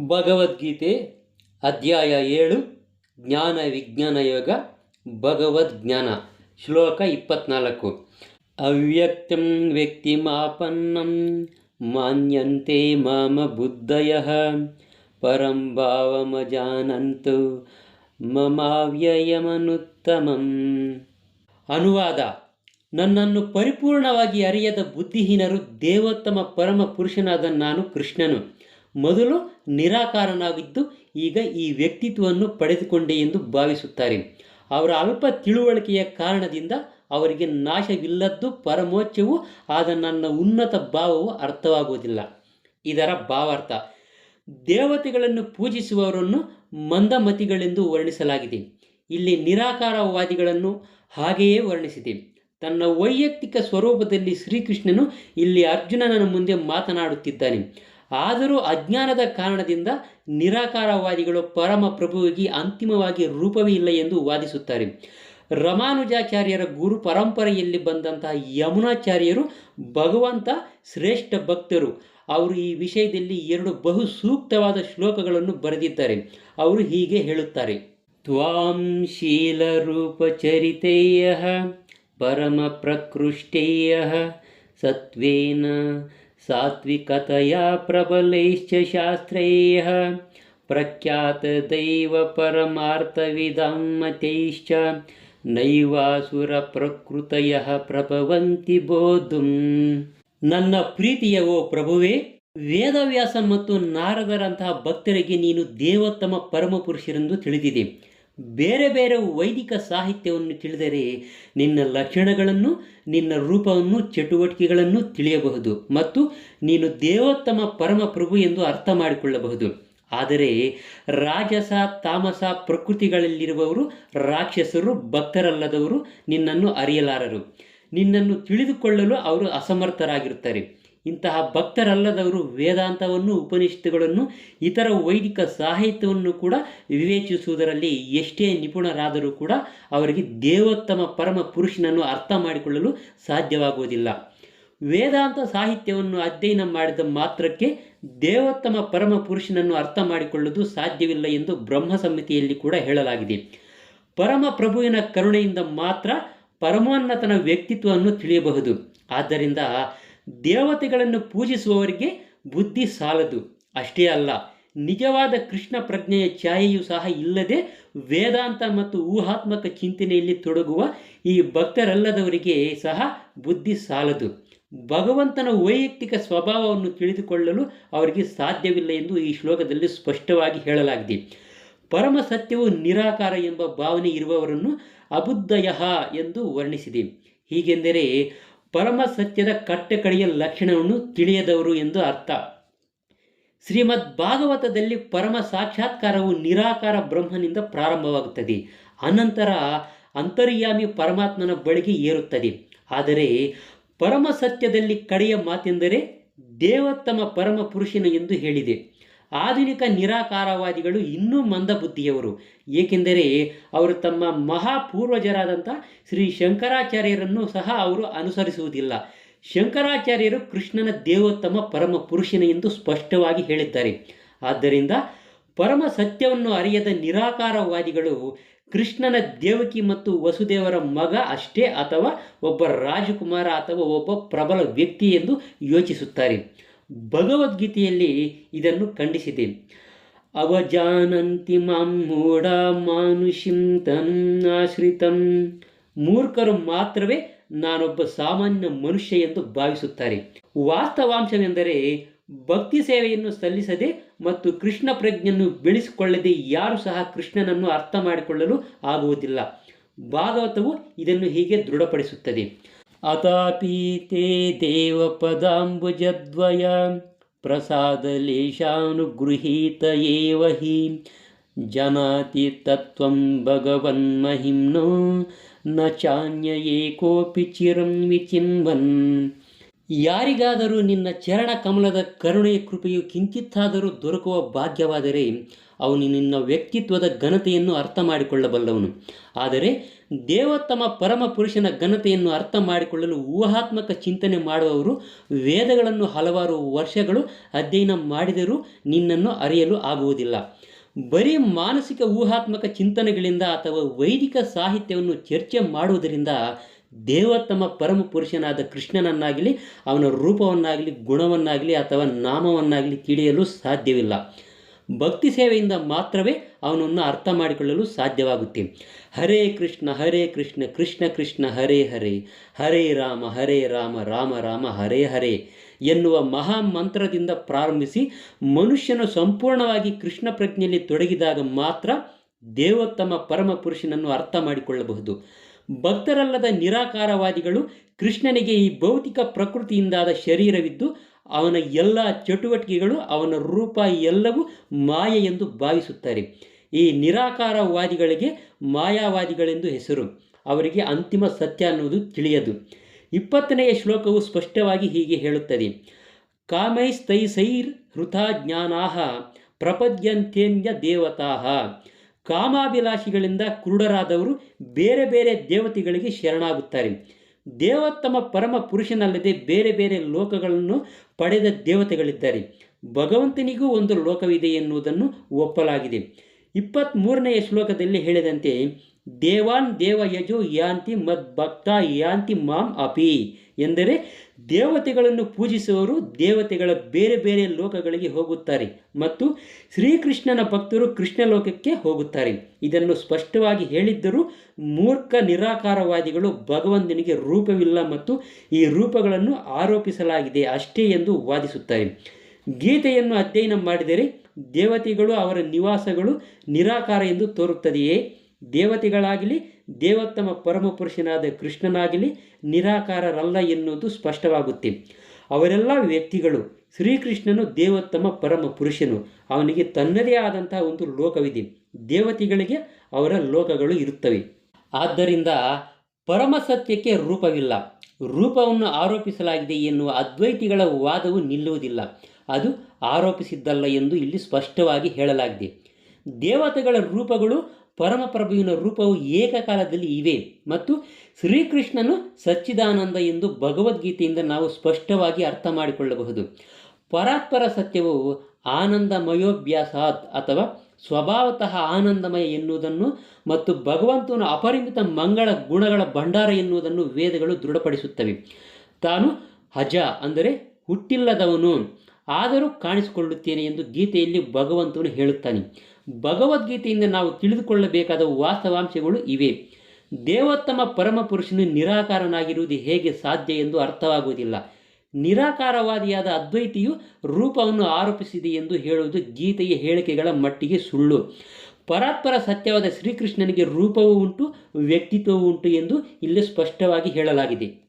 ಭಗವದ್ಗೀತೆ ಅಧ್ಯಾಯ ಏಳು, ಜ್ಞಾನ ವಿಜ್ಞಾನ ಯೋಗ ಭಗವದ್ಜ್ಞಾನ ಶ್ಲೋಕ ಇಪ್ಪತ್ನಾಲ್ಕು. ಅವ್ಯಕ್ತಂ ವ್ಯಕ್ತಿಮಾಪನ್ನಂ ಮಾನ್ಯಂತೆ ಮಾಮ ಬುದ್ಧಯ, ಪರಂ ಭಾವಮಜಾನಂತು ಮಮಾವ್ಯಯಮನುತ್ತಮಂ. ಅನುವಾದ, ನನ್ನನ್ನು ಪರಿಪೂರ್ಣವಾಗಿ ಅರಿಯದ ಬುದ್ಧಿಹೀನರು ದೇವೋತ್ತಮ ಪರಮ ಪುರುಷನಾದ ನಾನು ಕೃಷ್ಣನು. ಮೊದಲು ನಿರಾಕಾರನಾಗಿದ್ದು ಈಗ ಈ ವ್ಯಕ್ತಿತ್ವವನ್ನು ಪಡೆದುಕೊಂಡೆ ಎಂದು ಭಾವಿಸುತ್ತಾರೆ. ಅವರ ಅಲ್ಪ ತಿಳುವಳಿಕೆಯ ಕಾರಣದಿಂದ ಅವರಿಗೆ ನಾಶವಿಲ್ಲದ್ದು ಪರಮೋಚ್ಚವು ಆದ ನನ್ನ ಉನ್ನತ ಭಾವವು ಅರ್ಥವಾಗುವುದಿಲ್ಲ. ಇದರ ಭಾವಾರ್ಥ, ದೇವತೆಗಳನ್ನು ಪೂಜಿಸುವವರನ್ನು ಮಂದಮತಿಗಳೆಂದು ವರ್ಣಿಸಲಾಗಿದೆ. ಇಲ್ಲಿ ನಿರಾಕಾರವಾದಿಗಳನ್ನು ಹಾಗೆಯೇ ವರ್ಣಿಸಿದೆ. ತನ್ನ ವೈಯಕ್ತಿಕ ಸ್ವರೂಪದಲ್ಲಿ ಶ್ರೀಕೃಷ್ಣನು ಇಲ್ಲಿ ಅರ್ಜುನನ ಮುಂದೆ ಮಾತನಾಡುತ್ತಿದ್ದಾನೆ. ಆದರೂ ಅಜ್ಞಾನದ ಕಾರಣದಿಂದ ನಿರಾಕಾರವಾದಿಗಳು ಪರಮ ಪ್ರಭುವಿಗೆ ಅಂತಿಮವಾಗಿ ರೂಪವೇ ಇಲ್ಲ ಎಂದು ವಾದಿಸುತ್ತಾರೆ. ರಮಾನುಜಾಚಾರ್ಯರ ಗುರು ಪರಂಪರೆಯಲ್ಲಿ ಬಂದಂತಹ ಯಮುನಾಚಾರ್ಯರು ಭಗವಂತ ಶ್ರೇಷ್ಠ ಭಕ್ತರು. ಅವರು ಈ ವಿಷಯದಲ್ಲಿ ಎರಡು ಬಹು ಸೂಕ್ತವಾದ ಶ್ಲೋಕಗಳನ್ನು ಬರೆದಿದ್ದಾರೆ. ಅವರು ಹೀಗೆ ಹೇಳುತ್ತಾರೆ. ತ್ವಾಂ ಶೀಲರೂಪಚರಿತೇಯ ಪರಮ ಪ್ರಕೃಷ್ಟೇಯ ಸತ್ವೇನ ಸಾತ್ವಿಕತೆಯ ಪ್ರಬಲೈಶ್ಚ ಶಾಸ್ತ್ರೈಃ ಪ್ರಖ್ಯಾತ ದೈವ ಮತೈಶ್ಚ ನೈವಾಸುರ ಪ್ರಕೃತಯ ಪ್ರಭವಂತಿ ಬೋಧುಂ. ನನ್ನ ಪ್ರೀತಿಯ ಓ ಪ್ರಭುವೇ, ವೇದವ್ಯಾಸ ಮತ್ತು ನಾರದರಂತಹ ಭಕ್ತರಿಗೆ ನೀನು ದೇವೋತ್ತಮ ಪರಮಪುರುಷರೆಂದು ತಿಳಿದಿದೆ. ಬೇರೆ ಬೇರೆ ವೈದಿಕ ಸಾಹಿತ್ಯವನ್ನು ತಿಳಿದರೆ ನಿನ್ನ ಲಕ್ಷಣಗಳನ್ನು, ನಿನ್ನ ರೂಪವನ್ನು, ಚಟುವಟಿಕೆಗಳನ್ನು ತಿಳಿಯಬಹುದು ಮತ್ತು ನೀನು ದೇವೋತ್ತಮ ಪರಮಪ್ರಭು ಎಂದು ಅರ್ಥ ಮಾಡಿಕೊಳ್ಳಬಹುದು. ಆದರೆ ರಾಜಸ, ತಾಮಸ ಪ್ರಕೃತಿಗಳಲ್ಲಿರುವವರು, ರಾಕ್ಷಸರು, ಭಕ್ತರಲ್ಲದವರು ನಿನ್ನನ್ನು ಅರಿಯಲಾರರು. ನಿನ್ನನ್ನು ತಿಳಿದುಕೊಳ್ಳಲು ಅವರು ಅಸಮರ್ಥರಾಗಿರುತ್ತಾರೆ. ಇಂತಹ ಭಕ್ತರಲ್ಲದವರು ವೇದಾಂತವನ್ನು, ಉಪನಿಷತ್ತುಗಳನ್ನು, ಇತರ ವೈದಿಕ ಸಾಹಿತ್ಯವನ್ನು ಕೂಡ ವಿವೇಚಿಸುವುದರಲ್ಲಿ ಎಷ್ಟೇ ನಿಪುಣರಾದರೂ ಕೂಡ ಅವರಿಗೆ ದೇವೋತ್ತಮ ಪರಮ ಪುರುಷನನ್ನು ಅರ್ಥ ಮಾಡಿಕೊಳ್ಳಲು ಸಾಧ್ಯವಾಗುವುದಿಲ್ಲ. ವೇದಾಂತ ಸಾಹಿತ್ಯವನ್ನು ಅಧ್ಯಯನ ಮಾಡಿದ ಮಾತ್ರಕ್ಕೆ ದೇವೋತ್ತಮ ಪರಮ ಪುರುಷನನ್ನು ಅರ್ಥ ಮಾಡಿಕೊಳ್ಳುವುದು ಸಾಧ್ಯವಿಲ್ಲ ಎಂದು ಬ್ರಹ್ಮ ಸಮಿತಿಯಲ್ಲಿ ಕೂಡ ಹೇಳಲಾಗಿದೆ. ಪರಮ ಪ್ರಭುವಿನ ಕರುಣೆಯಿಂದ ಮಾತ್ರ ಪರಮೋನ್ನತನ ವ್ಯಕ್ತಿತ್ವವನ್ನು ತಿಳಿಯಬಹುದು. ಆದ್ದರಿಂದ ದೇವತೆಗಳನ್ನು ಪೂಜಿಸುವವರಿಗೆ ಬುದ್ಧಿ ಸಾಲದು. ಅಷ್ಟೇ ಅಲ್ಲ, ನಿಜವಾದ ಕೃಷ್ಣ ಪ್ರಜ್ಞೆಯ ಛಾಯೆಯೂ ಸಹ ಇಲ್ಲದೆ ವೇದಾಂತ ಮತ್ತು ಊಹಾತ್ಮಕ ಚಿಂತನೆಯಲ್ಲಿ ತೊಡಗುವ ಈ ಭಕ್ತರಲ್ಲದವರಿಗೆ ಸಹ ಬುದ್ಧಿ ಸಾಲದು. ಭಗವಂತನ ವೈಯಕ್ತಿಕ ಸ್ವಭಾವವನ್ನು ತಿಳಿದುಕೊಳ್ಳಲು ಅವರಿಗೆ ಸಾಧ್ಯವಿಲ್ಲ ಎಂದು ಈ ಶ್ಲೋಕದಲ್ಲಿ ಸ್ಪಷ್ಟವಾಗಿ ಹೇಳಲಾಗಿದೆ. ಪರಮ ಸತ್ಯವು ನಿರಾಕಾರ ಎಂಬ ಭಾವನೆ ಇರುವವರನ್ನು ಅಬುದ್ಧಯಃ ಎಂದು ವರ್ಣಿಸಿದೆ. ಹೀಗೆಂದರೆ ಪರಮ ಸತ್ಯದ ಕಟ್ಟಕಡೆಯ ಲಕ್ಷಣವನ್ನು ತಿಳಿಯದವರು ಎಂದು ಅರ್ಥ. ಶ್ರೀಮದ್ ಭಾಗವತದಲ್ಲಿ ಪರಮ ಸಾಕ್ಷಾತ್ಕಾರವು ನಿರಾಕಾರ ಬ್ರಹ್ಮನಿಂದ ಪ್ರಾರಂಭವಾಗುತ್ತದೆ. ಅನಂತರ ಅಂತರ್ಯಾಮಿ ಪರಮಾತ್ಮನ ಬಳಿಗೆ ಏರುತ್ತದೆ. ಆದರೆ ಪರಮ ಸತ್ಯದಲ್ಲಿ ಕಡೆಯ ಮಾತೆಂದರೆ ದೇವೋತ್ತಮ ಪರಮ ಪುರುಷನ ಎಂದು ಹೇಳಿದೆ. ಆಧುನಿಕ ನಿರಾಕಾರವಾದಿಗಳು ಇನ್ನೂ ಮಂದಬುದ್ಧಿಯವರು ಏಕೆಂದರೆ ಅವರು ತಮ್ಮ ಮಹಾಪೂರ್ವಜರಾದಂಥ ಶ್ರೀ ಶಂಕರಾಚಾರ್ಯರನ್ನು ಸಹ ಅವರು ಅನುಸರಿಸುವುದಿಲ್ಲ. ಶಂಕರಾಚಾರ್ಯರು ಕೃಷ್ಣನ ದೇವೋತ್ತಮ ಪರಮ ಪುರುಷನ ಎಂದು ಸ್ಪಷ್ಟವಾಗಿ ಹೇಳಿದ್ದಾರೆ. ಆದ್ದರಿಂದ ಪರಮ ಸತ್ಯವನ್ನು ಅರಿಯದ ನಿರಾಕಾರವಾದಿಗಳು ಕೃಷ್ಣನ ದೇವಕಿ ಮತ್ತು ವಸುದೇವರ ಮಗ ಅಷ್ಟೇ ಅಥವಾ ಒಬ್ಬ ರಾಜಕುಮಾರ ಅಥವಾ ಒಬ್ಬ ಪ್ರಬಲ ವ್ಯಕ್ತಿ ಎಂದು ಯೋಚಿಸುತ್ತಾರೆ. ಭಗವದ್ಗೀತೆಯಲ್ಲಿ ಇದನ್ನು ಖಂಡಿಸಿದೆ ಅವಜಾನಂತಿ ಮಾಂ ಮೂಢ ಮಾನುಷಿಂ ತನ್ನಾಶ್ರಿತಂ ಮೂರ್ಖರು ಮಾತ್ರವೇ ನಾನೊಬ್ಬ ಸಾಮಾನ್ಯ ಮನುಷ್ಯ ಎಂದು ಭಾವಿಸುತ್ತಾರೆ. ವಾಸ್ತವಾಂಶವೆಂದರೆ ಭಕ್ತಿ ಸೇವೆಯನ್ನು ಸಲ್ಲಿಸದೆ ಮತ್ತು ಕೃಷ್ಣ ಪ್ರಜ್ಞೆಯನ್ನು ಬೆಳೆಸಿಕೊಳ್ಳದೆ ಯಾರು ಸಹ ಕೃಷ್ಣನನ್ನು ಅರ್ಥ ಮಾಡಿಕೊಳ್ಳಲು ಆಗುವುದಿಲ್ಲ. ಭಾಗವತವು ಇದನ್ನು ಹೀಗೆ ದೃಢಪಡಿಸುತ್ತದೆ. अदापि ते देवपदाम्बुजद्वया प्रसादलेशानुगृहीत एव हि। जानाति तत्त्वं भगवन्महिम्नो। न चान्य एकोऽपि चिरं विचिन्वन्। ಯಾರಿಗಾದರೂ ನಿನ್ನ ಚರಣ ಕಮಲದ ಕರುಣೆಯ ಕೃಪೆಯು ಕಿಂಚಿತ್ತಾದರೂ ದೊರಕುವ ಭಾಗ್ಯವಾದರೆ ಅವನು ನಿನ್ನ ವ್ಯಕ್ತಿತ್ವದ ಘನತೆಯನ್ನು ಅರ್ಥ ಮಾಡಿಕೊಳ್ಳಬಲ್ಲವನು. ಆದರೆ ದೇವೋತ್ತಮ ಪರಮ ಪುರುಷನ ಘನತೆಯನ್ನು ಅರ್ಥ ಮಾಡಿಕೊಳ್ಳಲು ಊಹಾತ್ಮಕ ಚಿಂತನೆ ಮಾಡುವವರು ವೇದಗಳನ್ನು ಹಲವಾರು ವರ್ಷಗಳು ಅಧ್ಯಯನ ಮಾಡಿದರೂ ನಿನ್ನನ್ನು ಅರಿಯಲು ಆಗುವುದಿಲ್ಲ. ಬರೀ ಮಾನಸಿಕ ಊಹಾತ್ಮಕ ಚಿಂತನೆಗಳಿಂದ ಅಥವಾ ವೈದಿಕ ಸಾಹಿತ್ಯವನ್ನು ಚರ್ಚೆ ಮಾಡುವುದರಿಂದ ದೇವೋತ್ತಮ ಪರಮ ಪುರುಷನಾದ ಕೃಷ್ಣನನ್ನಾಗಲಿ, ಅವನ ರೂಪವನ್ನಾಗಲಿ, ಗುಣವನ್ನಾಗಲಿ ಅಥವಾ ನಾಮವನ್ನಾಗಲಿ ತಿಳಿಯಲು ಸಾಧ್ಯವಿಲ್ಲ. ಭಕ್ತಿ ಸೇವೆಯಿಂದ ಮಾತ್ರವೇ ಅವನನ್ನು ಅರ್ಥ ಮಾಡಿಕೊಳ್ಳಲು ಸಾಧ್ಯವಾಗುತ್ತೆ. ಹರೇ ಕೃಷ್ಣ ಹರೇ ಕೃಷ್ಣ ಕೃಷ್ಣ ಕೃಷ್ಣ, ಹರೇ ಹರೇ ಹರೇ ರಾಮ ಹರೇ ರಾಮ ರಾಮ ರಾಮ, ಹರೇ ಹರೇ ಎನ್ನುವ ಮಹಾ ಮಂತ್ರದಿಂದ ಪ್ರಾರಂಭಿಸಿ, ಮನುಷ್ಯನು ಸಂಪೂರ್ಣವಾಗಿ ಕೃಷ್ಣ ಪ್ರಜ್ಞೆಯಲ್ಲಿ ತೊಡಗಿದಾಗ ಮಾತ್ರ ದೇವೋತ್ತಮ ಪರಮ ಪುರುಷನನ್ನು ಅರ್ಥ ಮಾಡಿಕೊಳ್ಳಬಹುದು. ಭಕ್ತರಲ್ಲದ ನಿರಾಕಾರವಾದಿಗಳು ಕೃಷ್ಣನಿಗೆ ಈ ಭೌತಿಕ ಪ್ರಕೃತಿಯಿಂದಾದ ಶರೀರವಿದ್ದು, ಅವನ ಎಲ್ಲ ಚಟುವಟಿಕೆಗಳು ಅವನ ರೂಪ ಎಲ್ಲವೂ ಮಾಯೆ ಎಂದು ಭಾವಿಸುತ್ತಾರೆ. ಈ ನಿರಾಕಾರವಾದಿಗಳಿಗೆ ಮಾಯಾವಾದಿಗಳೆಂದು ಹೆಸರು. ಅವರಿಗೆ ಅಂತಿಮ ಸತ್ಯ ಅನ್ನುವುದು ತಿಳಿಯದು. ಇಪ್ಪತ್ತನೆಯ ಶ್ಲೋಕವು ಸ್ಪಷ್ಟವಾಗಿ ಹೀಗೆ ಹೇಳುತ್ತದೆ. ಕಾಮೈಸ್ತೈಸೈರ್ ಹೃತಾ ಜ್ಞಾನಾಹ ಪ್ರಪದ್ಯಂತ್ಯನ್ಯ ದೇವತಾಹ. ಕಾಮಾಭಿಲಾಷಿಗಳಿಂದ ಕುರುಡರಾದವರು ಬೇರೆ ಬೇರೆ ದೇವತೆಗಳಿಗೆ ಶರಣಾಗುತ್ತಾರೆ. ದೇವೋತ್ತಮ ಪರಮ ಪುರುಷನಲ್ಲದೆ ಬೇರೆ ಬೇರೆ ಲೋಕಗಳನ್ನು ಪಡೆದ ದೇವತೆಗಳಿದ್ದಾರೆ. ಭಗವಂತನಿಗೂ ಒಂದು ಲೋಕವಿದೆ ಎನ್ನುವುದನ್ನು ಒಪ್ಪಲಾಗಿದೆ. ಇಪ್ಪತ್ತ್ಮೂರನೆಯ ಶ್ಲೋಕದಲ್ಲಿ ಹೇಳಿದಂತೆ, ದೇವಾನ್ ದೇವಯಜೋ ಯಾಂತಿ ಮದ್ಭಕ್ತ ಯಾಂತಿ ಮಾಂ ಅಪಿ. ಎಂದರೆ ದೇವತೆಗಳನ್ನು ಪೂಜಿಸುವವರು ದೇವತೆಗಳ ಬೇರೆ ಬೇರೆ ಲೋಕಗಳಿಗೆ ಹೋಗುತ್ತಾರೆ ಮತ್ತು ಶ್ರೀಕೃಷ್ಣನ ಭಕ್ತರು ಕೃಷ್ಣ ಲೋಕಕ್ಕೆ ಹೋಗುತ್ತಾರೆ. ಇದನ್ನು ಸ್ಪಷ್ಟವಾಗಿ ಹೇಳಿದ್ದರೂ ಮೂರ್ಖ ನಿರಾಕಾರವಾದಿಗಳು ಭಗವಂತನಿಗೆ ರೂಪವಿಲ್ಲ ಮತ್ತು ಈ ರೂಪಗಳನ್ನು ಆರೋಪಿಸಲಾಗಿದೆ ಅಷ್ಟೇ ಎಂದು ವಾದಿಸುತ್ತಾರೆ. ಗೀತೆಯನ್ನು ಅಧ್ಯಯನ ಮಾಡಿದರೆ ದೇವತೆಗಳು ಅವರ ನಿವಾಸಗಳು ನಿರಾಕಾರ ಎಂದು ತೋರುತ್ತದೆಯೇ? ದೇವತೆಗಳಾಗಲಿ, ದೇವೋತ್ತಮ ಪರಮಪುರುಷನಾದ ಕೃಷ್ಣನಾಗಲಿ ನಿರಾಕಾರರಲ್ಲ ಎನ್ನುವುದು ಸ್ಪಷ್ಟವಾಗುತ್ತೆ. ಅವರೆಲ್ಲ ವ್ಯಕ್ತಿಗಳು ಶ್ರೀಕೃಷ್ಣನು ದೇವೋತ್ತಮ ಪರಮ ಪುರುಷನು. ಅವನಿಗೆ ತನ್ನದೇ ಆದಂತಹ ಒಂದು ಲೋಕವಿದೆ. ದೇವತೆಗಳಿಗೆ ಅವರ ಲೋಕಗಳು ಇರುತ್ತವೆ. ಆದ್ದರಿಂದ ಪರಮ ಸತ್ಯಕ್ಕೆ ರೂಪವಿಲ್ಲ. ರೂಪವನ್ನು ಆರೋಪಿಸಲಾಗಿದೆ ಎನ್ನುವ ಅದ್ವೈತಿಗಳ ವಾದವು ನಿಲ್ಲುವುದಿಲ್ಲ. ಅದು ಆರೋಪಿಸಿದ್ದಲ್ಲ ಎಂದು ಇಲ್ಲಿ ಸ್ಪಷ್ಟವಾಗಿ ಹೇಳಲಾಗಿದೆ. ದೇವತೆಗಳ ರೂಪಗಳು ಪರಮಪ್ರಭುವಿನ ರೂಪವು ಏಕಕಾಲದಲ್ಲಿ ಇವೆ ಮತ್ತು ಶ್ರೀಕೃಷ್ಣನು ಸಚ್ಚಿದಾನಂದ ಎಂದು ಭಗವದ್ಗೀತೆಯಿಂದ ನಾವು ಸ್ಪಷ್ಟವಾಗಿ ಅರ್ಥ ಮಾಡಿಕೊಳ್ಳಬಹುದು. ಪರಾತ್ಪರ ಸತ್ಯವು ಆನಂದಮಯೋಭ್ಯಾಸಾತ್ ಅಥವಾ ಸ್ವಭಾವತಃ ಆನಂದಮಯ ಎನ್ನುವುದನ್ನು ಮತ್ತು ಭಗವಂತನ ಅಪರಿಮಿತ ಮಂಗಳ ಗುಣಗಳ ಭಂಡಾರ ಎನ್ನುವುದನ್ನು ವೇದಗಳು ದೃಢಪಡಿಸುತ್ತವೆ. ತಾನು ಹಜ ಅಂದರೆ ಹುಟ್ಟಿಲ್ಲದವನು. ಆದರೂ ಕಾಣಿಸಿಕೊಳ್ಳುತ್ತೇನೆ ಎಂದು ಗೀತೆಯಲ್ಲಿ ಭಗವಂತನು ಹೇಳುತ್ತಾನೆ. ಭಗವದ್ಗೀತೆಯಿಂದ ನಾವು ತಿಳಿದುಕೊಳ್ಳಬೇಕಾದ ವಾಸ್ತವಾಂಶಗಳು ಇವೆ. ದೇವೋತ್ತಮ ಪರಮಪುರುಷನು ನಿರಾಕಾರನಾಗಿರುವುದು ಹೇಗೆ ಸಾಧ್ಯ ಎಂದು ಅರ್ಥವಾಗುವುದಿಲ್ಲ. ನಿರಾಕಾರವಾದಿಯಾದ ಅದ್ವೈತಿಯು ರೂಪವನ್ನು ಆರೋಪಿಸಿದೆ ಎಂದು ಹೇಳುವುದು ಗೀತೆಯ ಹೇಳಿಕೆಗಳ ಮಟ್ಟಿಗೆ ಸುಳ್ಳು. ಪರಾತ್ಪರ ಸತ್ಯವಾದ ಶ್ರೀಕೃಷ್ಣನಿಗೆ ರೂಪವೂ ಉಂಟು, ವ್ಯಕ್ತಿತ್ವವೂ ಉಂಟು ಎಂದು ಇಲ್ಲಿ ಸ್ಪಷ್ಟವಾಗಿ ಹೇಳಲಾಗಿದೆ.